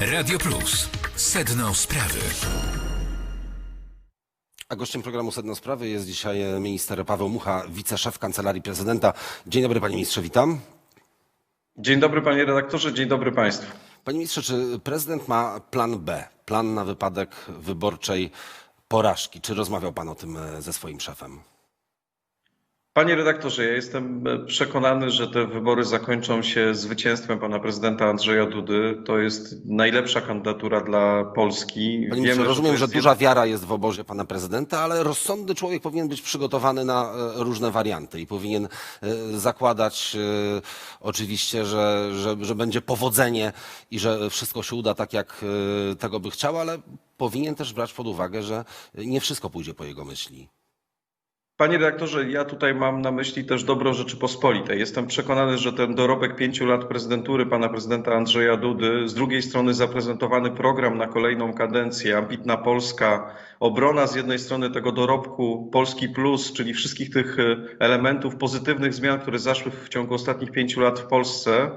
Radio Plus. Sedno sprawy. A gościem programu Sedno Sprawy jest dzisiaj minister Paweł Mucha, wiceszef Kancelarii Prezydenta. Dzień dobry panie ministrze, witam. Dzień dobry panie redaktorze, dzień dobry państwu. Panie ministrze, czy prezydent ma plan B, plan na wypadek wyborczej porażki? Czy rozmawiał pan o tym e, ze swoim szefem? Panie redaktorze, ja jestem e, przekonany, że te wybory zakończą się zwycięstwem pana prezydenta Andrzeja Dudy. To jest najlepsza kandydatura dla Polski. Panie że rozumiem, że jest duża wiara jest w obozie pana prezydenta, ale rozsądny człowiek powinien być przygotowany na e, różne warianty i powinien e, zakładać oczywiście, że, że, że będzie powodzenie i że wszystko się uda tak, jak tego by chciał, ale powinien też brać pod uwagę, że nie wszystko pójdzie po jego myśli. Panie redaktorze, ja tutaj mam na myśli też dobro Rzeczypospolitej. Jestem przekonany, że ten dorobek pięciu lat prezydentury pana prezydenta Andrzeja Dudy, z drugiej strony zaprezentowany program na kolejną kadencję, ambitna Polska, obrona z jednej strony tego dorobku Polski Plus, czyli wszystkich tych elementów pozytywnych zmian, które zaszły w ciągu ostatnich pięciu lat w Polsce,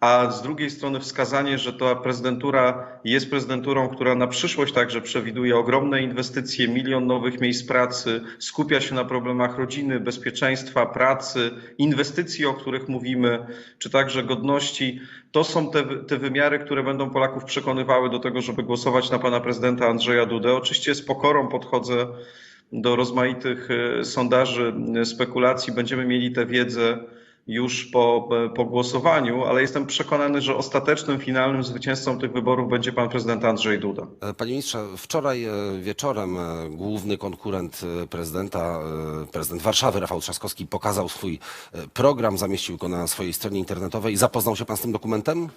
a z drugiej strony wskazanie, że ta prezydentura jest prezydenturą, która na przyszłość także przewiduje ogromne inwestycje, milion nowych miejsc pracy, skupia się na problemach rodziny, bezpieczeństwa, pracy, inwestycji, o których mówimy, czy także godności. To są te, te wymiary, które będą Polaków przekonywały do tego, żeby głosować na pana prezydenta Andrzeja Dudę. Oczywiście z pokorą podchodzę do rozmaitych e, sondaży, e, spekulacji. Będziemy mieli tę wiedzę już po, po głosowaniu, ale jestem przekonany, że ostatecznym, finalnym zwycięzcą tych wyborów będzie pan prezydent Andrzej Duda. E, Panie ministrze, wczoraj e, wieczorem e, główny konkurent prezydenta, prezydent Warszawy, Rafał Trzaskowski, pokazał swój program, zamieścił go na swojej stronie internetowej. Zapoznał się pan z tym dokumentem?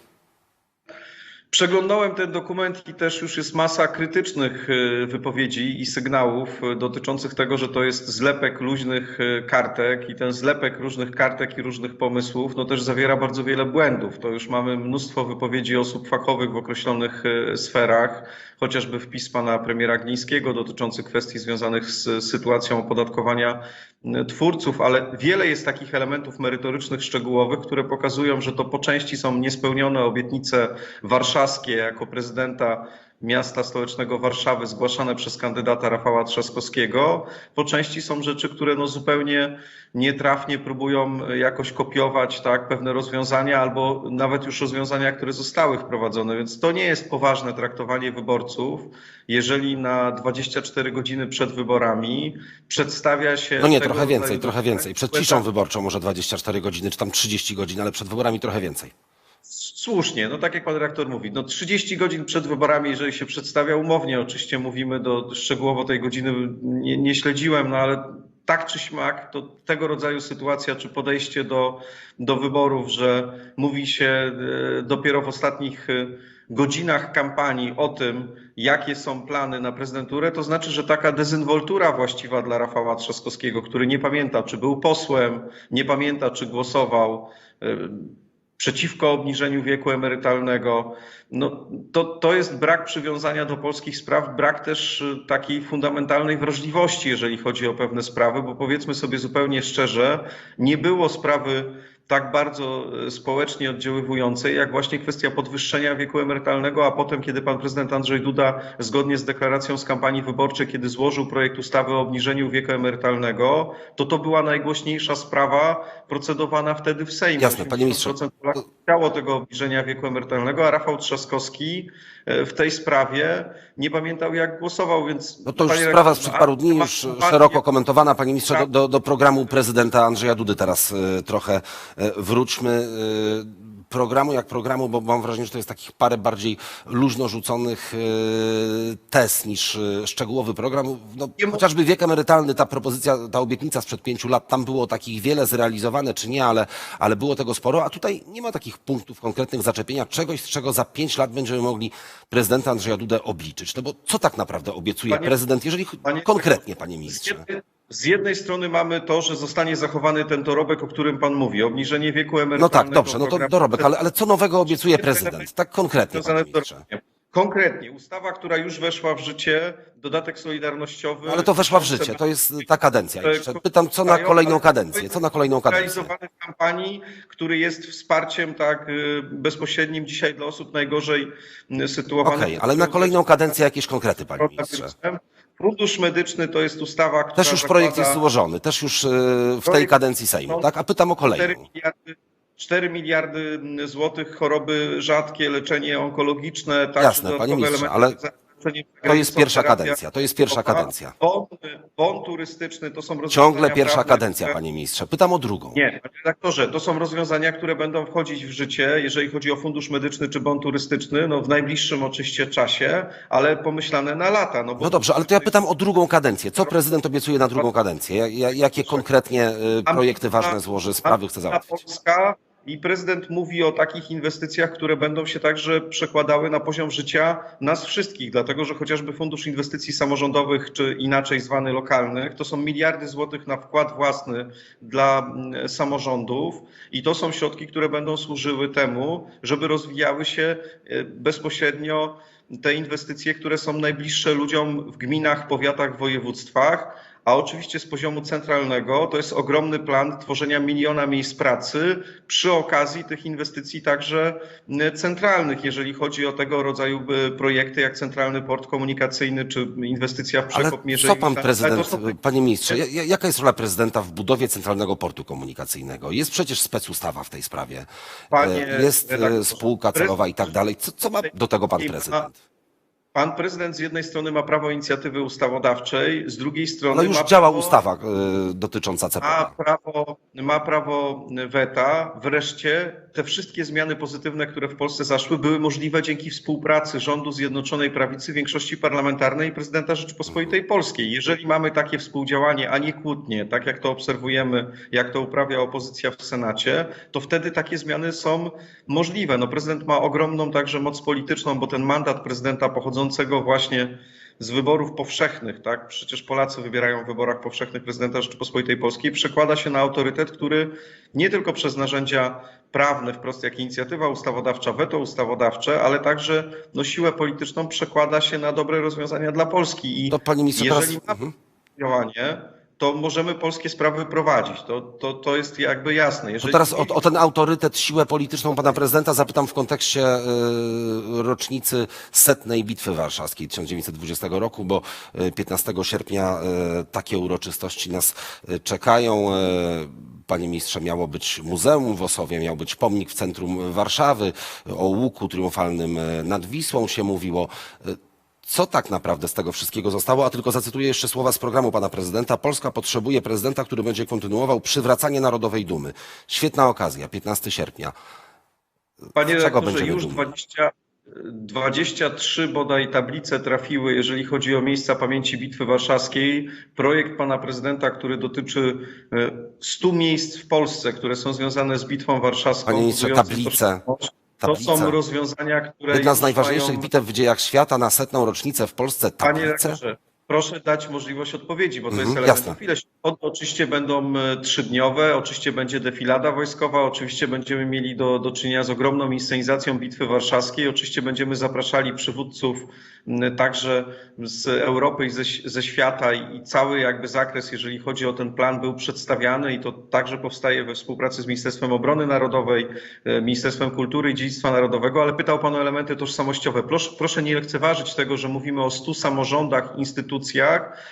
Przeglądałem ten dokument i też już jest masa krytycznych y, wypowiedzi i sygnałów y, dotyczących tego, że to jest zlepek luźnych y, kartek i ten zlepek różnych kartek i różnych pomysłów no też zawiera bardzo wiele błędów. To już mamy mnóstwo wypowiedzi osób fachowych w określonych sferach, chociażby wpis pana premiera Glińskiego dotyczący kwestii związanych z sytuacją opodatkowania twórców, ale wiele jest takich elementów merytorycznych, szczegółowych, które pokazują, że to po części są niespełnione obietnice warszawskie jako prezydenta miasta stołecznego Warszawy zgłaszane przez kandydata Rafała Trzaskowskiego. Po części są rzeczy, które no zupełnie nietrafnie próbują jakoś kopiować tak, pewne rozwiązania albo nawet już rozwiązania, które zostały wprowadzone. Więc to nie jest poważne traktowanie wyborców, jeżeli na 24 godziny przed wyborami przedstawia się. No nie, trochę więcej, trochę więcej. Przed ciszą wyborczą może 24 godziny, czy tam 30 godzin, ale przed wyborami trochę więcej. Słusznie, no tak jak pan redaktor mówi, no 30 godzin przed wyborami, jeżeli się przedstawia umownie, oczywiście mówimy do szczegółowo tej godziny nie, nie śledziłem, no ale tak czy śmak, to tego rodzaju sytuacja, czy podejście do, do wyborów, że mówi się e, dopiero w ostatnich e, godzinach kampanii o tym, jakie są plany na prezydenturę, to znaczy, że taka dezynwoltura właściwa dla Rafała Trzaskowskiego, który nie pamięta, czy był posłem, nie pamięta, czy głosował e, przeciwko obniżeniu wieku emerytalnego. No, to, to jest brak przywiązania do polskich spraw, brak też y, takiej fundamentalnej wrażliwości, jeżeli chodzi o pewne sprawy, bo powiedzmy sobie zupełnie szczerze, nie było sprawy tak bardzo y, społecznie oddziaływującej, jak właśnie kwestia podwyższenia wieku emerytalnego, a potem, kiedy pan prezydent Andrzej Duda, zgodnie z deklaracją z kampanii wyborczej, kiedy złożył projekt ustawy o obniżeniu wieku emerytalnego, to to była najgłośniejsza sprawa procedowana wtedy w Sejmie. Jasne, panie ministrze. 80% Polaków chciało tego obniżenia wieku emerytalnego, a Rafał Trzaskowski e, w tej sprawie nie pamiętał, jak głosował, więc... No to już sprawa sprzed paru dni, już szeroko komentowana. Panie ministrze, do, do, do programu prezydenta Andrzeja Dudy teraz e, trochę e, wróćmy. E, Programu jak programu, bo mam wrażenie, że to jest takich parę bardziej luźno rzuconych e, tez niż e, szczegółowy program. No, chociażby wiek emerytalny, ta propozycja, ta obietnica sprzed pięciu lat, tam było takich wiele zrealizowane czy nie, ale, ale było tego sporo, a tutaj nie ma takich punktów konkretnych zaczepienia, czegoś, z czego za pięć lat będziemy mogli prezydenta Andrzeja Dudę obliczyć. No bo co tak naprawdę obiecuje Panie- prezydent, jeżeli panie- konkretnie, panie ministrze? Z jednej strony mamy to, że zostanie zachowany ten dorobek, o którym pan mówi, obniżenie wieku No emerytalnego. tak, dobrze, no to dorobek, ale, ale co nowego obiecuje prezydent? Tak konkretnie, panie ministrze. Konkretnie, ustawa, która już weszła w życie, dodatek solidarnościowy. Ale to weszła w życie, to jest ta kadencja jeszcze. Pytam, co na kolejną kadencję, co na kolejną kadencję? Realizowany w kampanii, który jest wsparciem tak y, bezpośrednim dzisiaj dla osób najgorzej y, sytuowanych. Okej, ale na kolejną kadencję jakieś konkrety, panie ministrze. Fundusz Medyczny to jest ustawa, która Też już projekt jest złożony, też już e, w tej kadencji Sejmu, no, tak? A pytam o 4 kolejną. miliardy, 4 miliardy złotych, choroby rzadkie, leczenie onkologiczne. także Jasne, panie ministrze, elementy ale To jest pierwsza kadencja, to jest pierwsza kadencja. Bon, bon turystyczny to są rozwiązania Ciągle pierwsza prawne, kadencja, które- panie ministrze. Pytam o drugą. Nie, panie redaktorze, to są rozwiązania, które będą wchodzić w życie, jeżeli chodzi o fundusz medyczny czy bon turystyczny, no w najbliższym oczywiście czasie, ale pomyślane na lata. No, bo No dobrze, ale to ja pytam o drugą kadencję. Co prezydent obiecuje na drugą kadencję? Ja- ja- Jakie konkretnie e, projekty ważne złoży, sprawy chce załatwić? Polska i prezydent mówi o takich inwestycjach, które będą się także przekładały na poziom życia nas wszystkich, dlatego że chociażby Fundusz Inwestycji Samorządowych, czy inaczej zwany lokalnych, to są miliardy złotych na wkład własny dla mm, samorządów i to są środki, które będą służyły temu, żeby rozwijały się e, bezpośrednio te inwestycje, które są najbliższe ludziom w gminach, powiatach, województwach. A oczywiście z poziomu centralnego to jest ogromny plan tworzenia miliona miejsc pracy przy okazji tych inwestycji także centralnych, jeżeli chodzi o tego rodzaju projekty jak Centralny Port Komunikacyjny czy inwestycja w przekop co Mierzei. pan Ale prezydent, są- panie ministrze, ja- ja- jaka jest rola prezydenta w budowie Centralnego Portu Komunikacyjnego? Jest przecież specustawa w tej sprawie. Panie E, Jest e, redaktorze, spółka celowa i tak dalej. Co, co ma do tego pan prezydent? Pan prezydent z jednej strony ma prawo inicjatywy ustawodawczej, z drugiej strony No już ma działa prawo... ustawa e, dotycząca ma CPK. prawo, ma prawo weta. Wreszcie te wszystkie zmiany pozytywne, które w Polsce zaszły, były możliwe dzięki współpracy rządu Zjednoczonej Prawicy, większości parlamentarnej i prezydenta Rzeczypospolitej Polskiej. Jeżeli mamy takie współdziałanie, a nie kłótnie, tak jak to obserwujemy, jak to uprawia opozycja w Senacie, to wtedy takie zmiany są możliwe. No, prezydent ma ogromną także moc polityczną, bo ten mandat prezydenta pochodzącego właśnie z wyborów powszechnych, tak? Przecież Polacy wybierają w wyborach powszechnych prezydenta Rzeczypospolitej Polskiej, przekłada się na autorytet, który nie tylko przez narzędzia prawne, wprost jak inicjatywa ustawodawcza, weto ustawodawcze, ale także no, siłę polityczną przekłada się na dobre rozwiązania dla Polski. I To panie ministrze, teraz... jeżeli mamy Mhm. działanie, to możemy polskie sprawy prowadzić. To, to, to jest jakby jasne. To Jeżeli teraz o, o ten autorytet, siłę polityczną pana prezydenta zapytam w kontekście e, rocznicy setnej Bitwy Warszawskiej 1920 roku, bo e, 15 sierpnia e, takie uroczystości nas e, czekają. E, Panie ministrze, miało być muzeum w Osowie, miał być pomnik w centrum Warszawy, o łuku triumfalnym e, nad Wisłą się mówiło. Co tak naprawdę z tego wszystkiego zostało? A tylko zacytuję jeszcze słowa z programu pana prezydenta. Polska potrzebuje prezydenta, który będzie kontynuował przywracanie narodowej dumy. Świetna okazja, 15 sierpnia. Panie redaktorze, już dumni? 20, 23 bodaj tablice trafiły, jeżeli chodzi o miejsca pamięci Bitwy Warszawskiej. Projekt pana prezydenta, który dotyczy e, 100 miejsc w Polsce, które są związane z Bitwą Warszawską. Panie ministrze, tablice. 100 tablica. To są rozwiązania, które... Jedna z najważniejszych mają... bitew w dziejach świata na setną rocznicę w Polsce tablice. Panie rektorze, proszę dać możliwość odpowiedzi, bo to Mhm, jest element jasne. Oczywiście będą e, trzydniowe, oczywiście będzie defilada wojskowa, oczywiście będziemy mieli do, do czynienia z ogromną inscenizacją Bitwy Warszawskiej, oczywiście będziemy zapraszali przywódców także z Europy i ze, ze świata i, i cały jakby zakres, jeżeli chodzi o ten plan, był przedstawiany i to także powstaje we współpracy z Ministerstwem Obrony Narodowej, e, Ministerstwem Kultury i Dziedzictwa Narodowego, ale pytał Pan o elementy tożsamościowe. Proszę, proszę nie lekceważyć tego, że mówimy o 100 samorządach, instytucjach,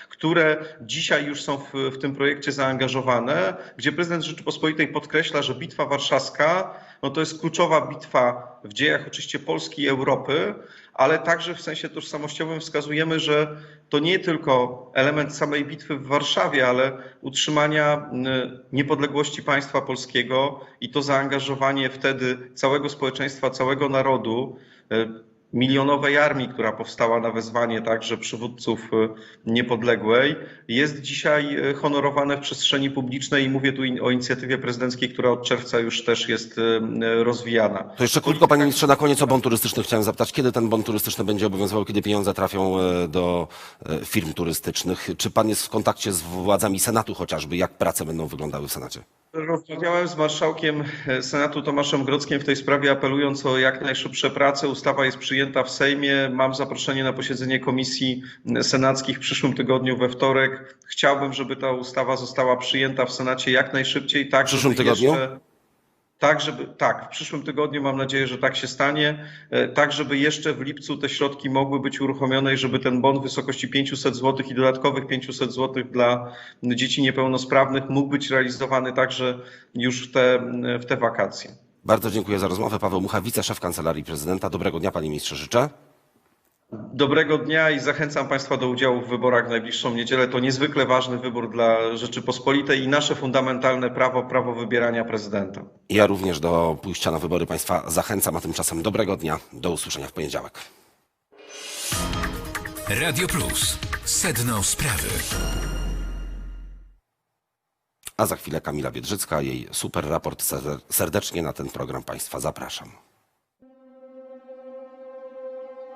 które dzisiaj już są w, w tym projekcie zaangażowane, gdzie prezydent Rzeczypospolitej podkreśla, że Bitwa Warszawska no to jest kluczowa bitwa w dziejach oczywiście Polski i Europy, ale także w sensie tożsamościowym wskazujemy, że to nie tylko element samej bitwy w Warszawie, ale utrzymania niepodległości państwa polskiego i to zaangażowanie wtedy całego społeczeństwa, całego narodu, y, milionowej armii, która powstała na wezwanie także przywódców y, niepodległej, jest dzisiaj y, honorowane w przestrzeni publicznej i mówię tu o inicjatywie prezydenckiej, która od czerwca już też jest y, rozwijana. To jeszcze krótko, panie ministrze, na koniec o bon turystyczny chciałem zapytać. Kiedy ten bon turystyczny będzie obowiązywał, kiedy pieniądze trafią do firm turystycznych? Czy pan jest w kontakcie z władzami Senatu chociażby? Jak prace będą wyglądały w Senacie? Rozmawiałem z marszałkiem Senatu Tomaszem Grodzkiem w tej sprawie, apelując o jak najszybsze prace. Ustawa jest przyjęta. Przyjęta w Sejmie. Mam zaproszenie na posiedzenie komisji senackich w przyszłym tygodniu we wtorek. Chciałbym, żeby ta ustawa została przyjęta w Senacie jak najszybciej. Tak, W przyszłym tygodniu? Jeszcze, tak, żeby, tak, w przyszłym tygodniu mam nadzieję, że tak się stanie. E, Tak, żeby jeszcze w lipcu te środki mogły być uruchomione i żeby ten bon w wysokości 500 zł i dodatkowych 500 zł dla dzieci niepełnosprawnych mógł być realizowany także już w te, w te wakacje. Bardzo dziękuję za rozmowę. Paweł Mucha, wiceszef Kancelarii Prezydenta. Dobrego dnia, panie ministrze, życzę. Dobrego dnia i zachęcam Państwa do udziału w wyborach w najbliższą niedzielę. To niezwykle ważny wybór dla Rzeczypospolitej i nasze fundamentalne prawo, prawo wybierania prezydenta. Ja również do pójścia na wybory państwa zachęcam, a tymczasem dobrego dnia. Do usłyszenia w poniedziałek. Radio Plus. Sedno sprawy. A za chwilę Kamila Biedrzycka, jej super raport. Serdecznie na ten program państwa zapraszam.